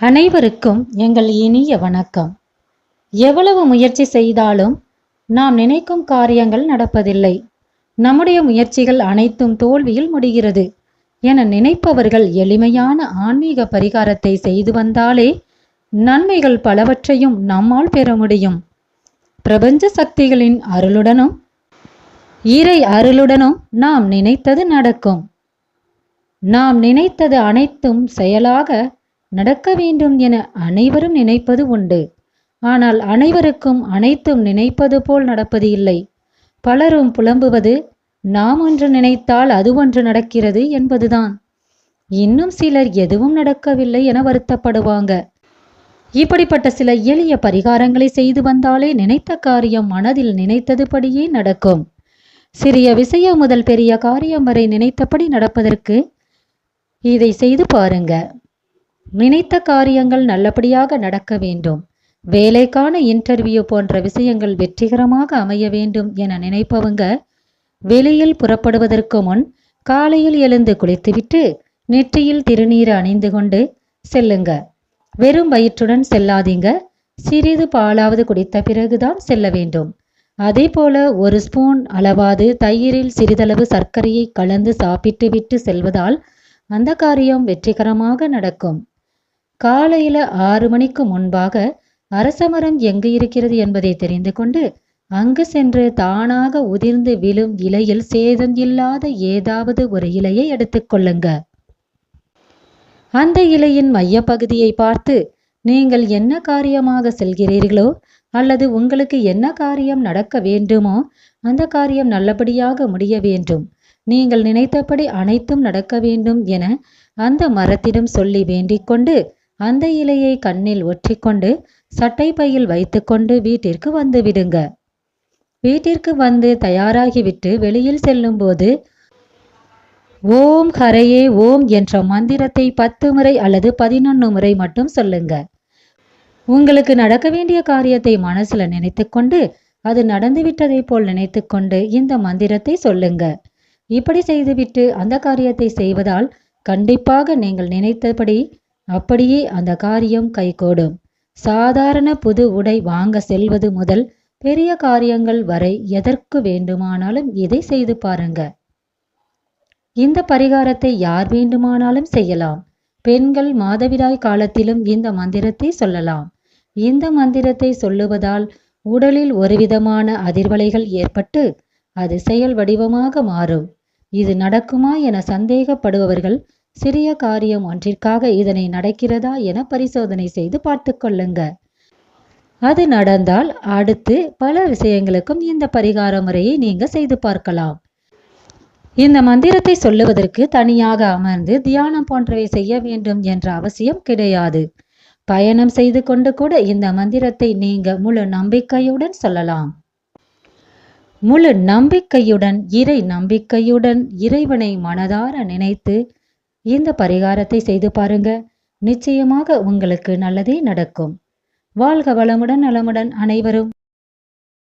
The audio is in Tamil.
அனைவருக்கும் எங்கள் இனிய வணக்கம். எவ்வளவு முயற்சி செய்தாலும் நாம் நினைக்கும் காரியங்கள் நடப்பதில்லை. நம்முடைய முயற்சிகள் அனைத்தும் தோல்வியில் முடிகிறது என நினைப்பவர்கள் எளிமையான ஆன்மீக பரிகாரத்தை செய்து வந்தாலே நன்மைகள் பலவற்றையும் நம்மால் பெற முடியும். பிரபஞ்ச சக்திகளின் அருளுடனும் இறை அருளுடனும் நாம் நினைத்தது நடக்கும். நாம் நினைத்தது அனைத்தும் செயலாக நடக்க வேண்டும் என அனைவரும் நினைப்பது உண்டு. ஆனால் அனைவருக்கும் அனைத்தும் நினைப்பது போல் நடப்பது இல்லை. பலரும் புலம்புவது நாம் ஒன்று நினைத்தால் அது ஒன்று நடக்கிறது என்பதுதான். இன்னும் சிலர் எதுவும் நடக்கவில்லை என வருத்தப்படுவாங்க. இப்படிப்பட்ட சில எளிய பரிகாரங்களை செய்து வந்தாலே நினைத்த காரியம் மனதில் நினைத்ததுபடியே நடக்கும். சிறிய விஷயம் முதல் பெரிய காரியம் வரை நினைத்தபடி நடப்பதற்கு இதை செய்து பாருங்க. நினைத்த காரியங்கள் நல்லபடியாக நடக்க வேண்டும். வேலைக்கான இன்டர்வியூ போன்ற விஷயங்கள் வெற்றிகரமாக அமைய வேண்டும் என நினைப்பவங்க வெளியில் புறப்படுவதற்கு முன் காலையில் எழுந்து குளித்துவிட்டு நெற்றியில் திருநீர் அணிந்து கொண்டு செல்லுங்க. வெறும் வயிற்றுடன் செல்லாதீங்க. சிறிது பாலாவது குடித்த பிறகுதான் செல்ல வேண்டும். அதே போல ஒரு ஸ்பூன் அளவாது தயிரில் சிறிதளவு சர்க்கரையை கலந்து சாப்பிட்டு விட்டு செல்வதால் அந்த காரியம் வெற்றிகரமாக நடக்கும். காலையில ஆறு மணிக்கு முன்பாக அரசமரம் எங்கு இருக்கிறது என்பதை தெரிந்து கொண்டு அங்கு சென்று தானாக உதிர்ந்து விழும் இலையில் சேதம் இல்லாத ஏதாவது ஒரு இலையை எடுத்துக்கொள்ளுங்க அந்த இலையின் மையப்பகுதியை பார்த்து நீங்கள் என்ன காரியமாக செல்கிறீர்களோ அல்லது உங்களுக்கு என்ன காரியம் நடக்க வேண்டுமோ அந்த காரியம் நல்லபடியாக முடிய வேண்டும். நீங்கள் நினைத்தபடி அனைத்தும் நடக்க வேண்டும் என அந்த மரத்திடம் சொல்லி வேண்டிக் கொண்டு அந்த இலையை கண்ணில் ஒற்றிக்கொண்டு சட்டை பையில் வைத்துக்கொண்டு வீட்டிற்கு வந்து விடுங்க. வீட்டிற்கு வந்து தயாராகிவிட்டு வெளியில் செல்லும்போது ஓம் ஹரையே ஓம் என்ற மந்திரத்தை பத்து முறை அல்லது பதினொன்று முறை மட்டும் சொல்லுங்க. உங்களுக்கு நடக்க வேண்டிய காரியத்தை மனசுல நினைத்துக்கொண்டு அது நடந்துவிட்டதை போல் நினைத்துக்கொண்டு இந்த மந்திரத்தை சொல்லுங்க. இப்படி செய்துவிட்டு அந்த காரியத்தை செய்வதால் கண்டிப்பாக நீங்கள் நினைத்தபடி அப்படியே அந்த காரியம் கைகூடும். சாதாரண புது உடை வாங்க செல்வது முதல் பெரிய காரியங்கள் வரை எதற்கு வேண்டுமானாலும் இதை செய்து பாருங்க. இந்த பரிகாரத்தை யார் வேண்டுமானாலும் செய்யலாம். பெண்கள் மாதவிடாய் காலத்திலும் இந்த மந்திரத்தை சொல்லலாம். இந்த மந்திரத்தை சொல்லுவதால் உடலில் ஒருவிதமான அதிர்வலைகள் ஏற்பட்டு அது செயல் வடிவமாக மாறும். இது நடக்குமா என சந்தேகப்படுபவர்கள் சிறிய காரியம் ஒன்றிற்காக இதனை நடக்கிறதா என பரிசோதனை செய்து பார்த்து கொள்ளுங்க. அது நடந்தால் அடுத்து பல விஷயங்களுக்கும் இந்த பரிகார முறையை நீங்க செய்து பார்க்கலாம். இந்த மந்திரத்தை சொல்லுவதற்கு தனியாக அமர்ந்து தியானம் போன்றவை செய்ய வேண்டும் என்ற அவசியம் கிடையாது. பயணம் செய்து கொண்டு கூட இந்த மந்திரத்தை நீங்க முழு நம்பிக்கையுடன் சொல்லலாம். முழு நம்பிக்கையுடன் இறை நம்பிக்கையுடன் இறைவனை மனதார நினைத்து இந்த பரிகாரத்தை செய்து பாருங்க. நிச்சயமாக உங்களுக்கு நல்லதே நடக்கும். வாழ்க வளமுடன் நலமுடன் அனைவரும்.